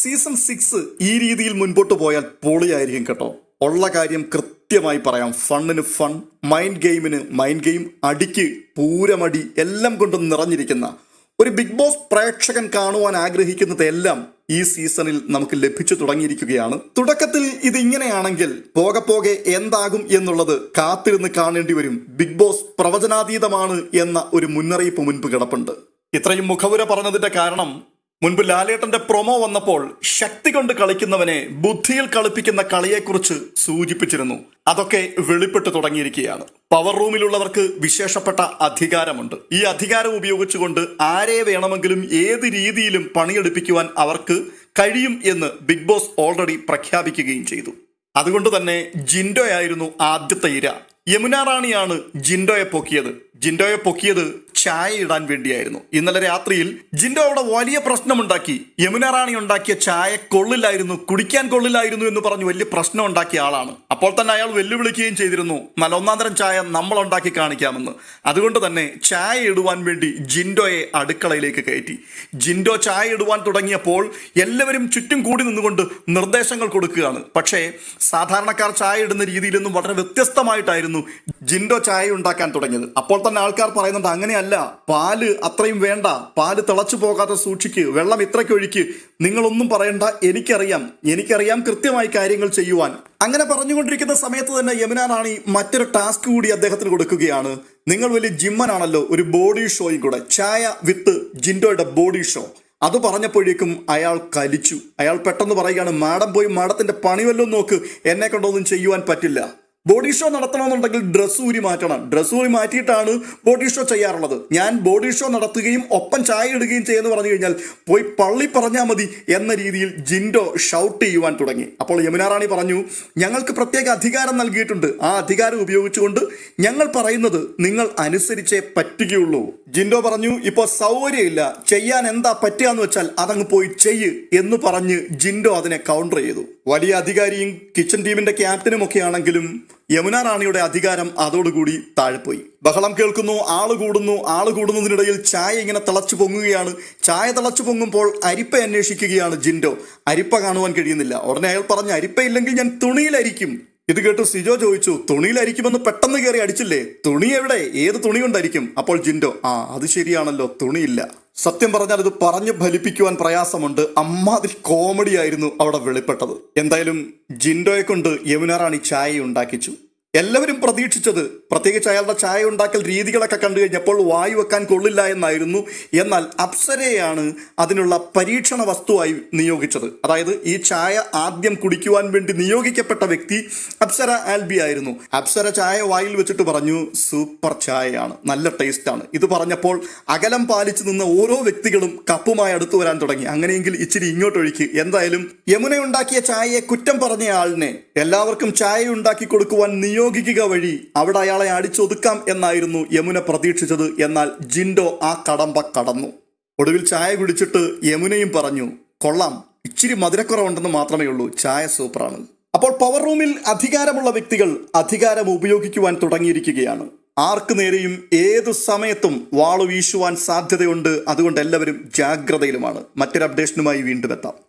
Season six ഈ രീതിയിൽ മുൻപോട്ട് പോയാൽ പൊളിയായിരിക്കും കേട്ടോ. ഉള്ള കാര്യം കൃത്യമായി പറയാം. ഫണ്ണിന് ഫൺ മൈൻഡ് ഗെയിമിന് മൈൻഡ് ഗെയിം അടിക്ക് പൂരമടി എല്ലാം കൊണ്ടും നിറഞ്ഞിരിക്കുന്ന ഒരു ബിഗ് ബോസ് പ്രേക്ഷകൻ കാണുവാൻ ആഗ്രഹിക്കുന്നതെല്ലാം ഈ സീസണിൽ നമുക്ക് ലഭിച്ചു തുടങ്ങിയിരിക്കുകയാണ്. തുടക്കത്തിൽ ഇത് ഇങ്ങനെയാണെങ്കിൽ പോകെ പോകെ എന്താകും എന്നുള്ളത് കാത്തിരുന്ന് കാണേണ്ടി വരും. ബിഗ് ബോസ് പ്രവചനാതീതമാണ് എന്ന ഒരു മുന്നറിയിപ്പ് മുൻപ് കിടപ്പുണ്ട്. ഇത്രയും മുഖവുര പറഞ്ഞതിന്റെ കാരണം മുൻപ് ലാലേട്ടന്റെ പ്രൊമോ വന്നപ്പോൾ ശക്തി കൊണ്ട് കളിക്കുന്നവനെ ബുദ്ധിയിൽ കളിപ്പിക്കുന്ന കളിയെക്കുറിച്ച് സൂചിപ്പിച്ചിരുന്നു. അതൊക്കെ വെളിപ്പെട്ടു തുടങ്ങിയിരിക്കുകയാണ്. പവർ റൂമിലുള്ളവർക്ക് വിശേഷപ്പെട്ട അധികാരമുണ്ട്. ഈ അധികാരം ഉപയോഗിച്ചുകൊണ്ട് ആരെ വേണമെങ്കിലും ഏത് രീതിയിലും പണിയെടുപ്പിക്കുവാൻ അവർക്ക് കഴിയും എന്ന് ബിഗ് ബോസ് ഓൾറെഡി പ്രഖ്യാപിക്കുകയും ചെയ്തു. അതുകൊണ്ട് തന്നെ ജിൻഡോയായിരുന്നു ആദ്യത്തെ ഇര. യമുന റാണിയാണ് ജിൻഡോയെ പൊക്കിയത്. ജിൻഡോയെ പൊക്കിയത് ചായ ഇടാൻ വേണ്ടിയായിരുന്നു. ഇന്നലെ രാത്രിയിൽ ജിൻഡോ അവിടെ വലിയ പ്രശ്നമുണ്ടാക്കി. യമുന റാണി ഉണ്ടാക്കിയ ചായ കൊള്ളില്ലായിരുന്നു കുടിക്കാൻ കൊള്ളില്ലായിരുന്നു എന്ന് പറഞ്ഞ് വലിയ പ്രശ്നം ഉണ്ടാക്കിയ ആളാണ്. അപ്പോൾ തന്നെ അയാൾ വെല്ലുവിളിക്കുകയും ചെയ്തിരുന്നു നല്ല ഒന്നാന്തരം ചായ നമ്മൾ ഉണ്ടാക്കി കാണിക്കാമെന്ന്. അതുകൊണ്ട് തന്നെ ചായ ഇടുവാൻ വേണ്ടി ജിൻഡോയെ അടുക്കളയിലേക്ക് കയറ്റി. ജിൻഡോ ചായ ഇടുവാൻ തുടങ്ങിയപ്പോൾ എല്ലാവരും ചുറ്റും കൂടി നിന്നുകൊണ്ട് നിർദ്ദേശങ്ങൾ കൊടുക്കുകയാണ്. പക്ഷേ സാധാരണക്കാർ ചായ ഇടുന്ന രീതിയിലൊന്നും വളരെ വ്യത്യസ്തമായിട്ടായിരുന്നു ജിൻഡോ ചായ ഉണ്ടാക്കാൻ തുടങ്ങിയത്. അപ്പോൾ തന്നെ ആൾക്കാർ പറയുന്നുണ്ട് അങ്ങനെയല്ല പാൽ അത്രയും വേണ്ട. പാൽ തിളച്ചു പോകാതെ സൂക്ഷിക്ക്. വെള്ളം ഇത്രയ്ക്ക് ഒഴിക്ക്. നിങ്ങളൊന്നും പറയണ്ട. എനിക്കറിയാം. എനിക്കറിയാം കൃത്യമായി കാര്യങ്ങൾ ചെയ്യുവാൻ. അങ്ങനെ പറഞ്ഞുകൊണ്ടിരിക്കുന്ന സമയത്ത് തന്നെ യമുന റാണി മറ്റൊരു ടാസ്ക് കൂടി അദ്ദേഹത്തിന് കൊടുക്കുകയാണ്. നിങ്ങൾ വലിയ ജിമ്മനാണല്ലോ ഒരു ബോഡി ഷോയും കൂടെ. ചായ വിത്ത് ജിൻഡോയുടെ ബോഡി ഷോ. അത് പറഞ്ഞപ്പോഴേക്കും അയാൾ കലിച്ചു. അയാൾ പെട്ടെന്ന് പറയുകയാണ് മാഡം പോയി മാഡത്തിന്റെ പണി വല്ലതും നോക്ക്. എന്നെ കൊണ്ടൊന്നും ചെയ്യുവാൻ പറ്റില്ല. ബോഡി ഷോ നടത്തണമെന്നുണ്ടെങ്കിൽ ഡ്രസ്സ് ഊരി മാറ്റണം. ഡ്രസ്സ് ഊരി മാറ്റിയിട്ടാണ് ബോഡി ഷോ ചെയ്യാറുള്ളത്. ഞാൻ ബോഡി ഷോ നടത്തുകയും ഒപ്പം ചായ ഇടുകയും ചെയ്യുമെന്ന് പറഞ്ഞു കഴിഞ്ഞാൽ പോയി പള്ളി പറഞ്ഞാൽ മതി എന്ന രീതിയിൽ ജിൻഡോ ഷൗട്ട് ചെയ്യുവാൻ തുടങ്ങി. അപ്പോൾ യമുന റാണി പറഞ്ഞു ഞങ്ങൾക്ക് പ്രത്യേക അധികാരം നൽകിയിട്ടുണ്ട്. ആ അധികാരം ഉപയോഗിച്ചുകൊണ്ട് ഞങ്ങൾ പറയുന്നത് നിങ്ങൾ അനുസരിച്ചേ പറ്റുകയുള്ളൂ. ജിൻഡോ പറഞ്ഞു ഇപ്പോൾ സൗകര്യമില്ല. ചെയ്യാൻ എന്താ പറ്റുക എന്ന് വെച്ചാൽ അതങ്ങ് പോയി ചെയ്യ് എന്ന് പറഞ്ഞ് ജിൻഡോ അതിനെ കൗണ്ടർ ചെയ്തു. വലിയ അധികാരിയും കിച്ചൺ ടീമിന്റെ ക്യാപ്റ്റനും ഒക്കെ ആണെങ്കിലും യമുന റാണിയുടെ അധികാരം അതോടുകൂടി താഴെപ്പോയി. ബഹളം കേൾക്കുന്നു ആൾ കൂടുന്നു ആൾ കൂടുന്നതിനിടയിൽ ചായ ഇങ്ങനെ തിളച്ചു പൊങ്ങുകയാണ്. ചായ തിളച്ചു പൊങ്ങുമ്പോൾ അരിപ്പ അന്വേഷിക്കുകയാണ് ജിൻഡോ. അരിപ്പ കാണുവാൻ കഴിയുന്നില്ല. ഉടനെ അയാൾ പറഞ്ഞു അരിപ്പയില്ലെങ്കിൽ ഞാൻ തുണിയിലരിക്കും. ഇത് കേട്ട് സിജോ ചോദിച്ചു തുണിയിലരിക്കുമെന്ന് പെട്ടെന്ന് കയറി അടിച്ചില്ലേ? തുണി എവിടെ? ഏത് തുണി കൊണ്ടായിരിക്കും? അപ്പോൾ ജിൻഡോ ആ അത് ശരിയാണല്ലോ തുണിയില്ല. സത്യം പറഞ്ഞാൽ ഇത് പറഞ്ഞു ഫലിപ്പിക്കുവാൻ പ്രയാസമുണ്ട്. അമ്മാതിരി കോമഡി ആയിരുന്നു അവിടെ വെളിപ്പെട്ടത്. എന്തായാലും ജിൻഡോയെ കൊണ്ട് യമുന റാണി ചായ ഉണ്ടാക്കിച്ചു എല്ലാവരും പ്രതീക്ഷിച്ചത് പ്രത്യേകിച്ച് അയാളുടെ ചായ ഉണ്ടാക്കൽ രീതികളൊക്കെ കണ്ടു കഴിഞ്ഞപ്പോൾ വായു വെക്കാൻ കൊള്ളില്ല എന്നായിരുന്നു. എന്നാൽ അപ്സരയാണ് അതിനുള്ള പരീക്ഷണ വസ്തുവായി നിയോഗിച്ചത്. അതായത് ഈ ചായ ആദ്യം കുടിക്കുവാൻ വേണ്ടി നിയോഗിക്കപ്പെട്ട വ്യക്തി അപ്സര ആൽബി ആയിരുന്നു. അപ്സര ചായ വായിൽ വെച്ചിട്ട് പറഞ്ഞു സൂപ്പർ ചായയാണ് നല്ല ടേസ്റ്റാണ്. ഇത് പറഞ്ഞപ്പോൾ അകലം പാലിച്ചു നിന്ന ഓരോ വ്യക്തികളും കപ്പുമായി അടുത്തു വരാൻ തുടങ്ങി. അങ്ങനെയെങ്കിൽ ഇച്ചിരി ഇങ്ങോട്ട് ഇങ്ങോട്ടൊഴുക്കി. എന്തായാലും യമുന ഉണ്ടാക്കിയ ചായയെ കുറ്റം പറഞ്ഞ ആളിനെ എല്ലാവർക്കും ചായ ഉണ്ടാക്കി കൊടുക്കുവാൻ നിയോഗിക്കുക വഴി അവിടെ അയാളെ അടിച്ചൊതുക്കാം എന്നായിരുന്നു യമുന പ്രതീക്ഷിച്ചത്. എന്നാൽ ജിൻഡോ ആ കടമ്പ കടന്നു. ഒടുവിൽ ചായ കുടിച്ചിട്ട് യമുനയും പറഞ്ഞു കൊള്ളാം ഇച്ചിരി മധുരക്കുറവുണ്ടെന്ന് മാത്രമേ ഉള്ളൂ. ചായ സൂപ്പറാണ്. അപ്പോൾ പവർ റൂമിൽ അധികാരമുള്ള വ്യക്തികൾ അധികാരം ഉപയോഗിക്കുവാൻ തുടങ്ങിയിരിക്കുകയാണ്. ആർക്കു നേരെയും ഏതു സമയത്തും വാളു വീശുവാൻ സാധ്യതയുണ്ട്. അതുകൊണ്ട് എല്ലാവരും ജാഗ്രതയിലുമാണ്. മറ്റൊരു അപ്ഡേഷനുമായി വീണ്ടും എത്താം.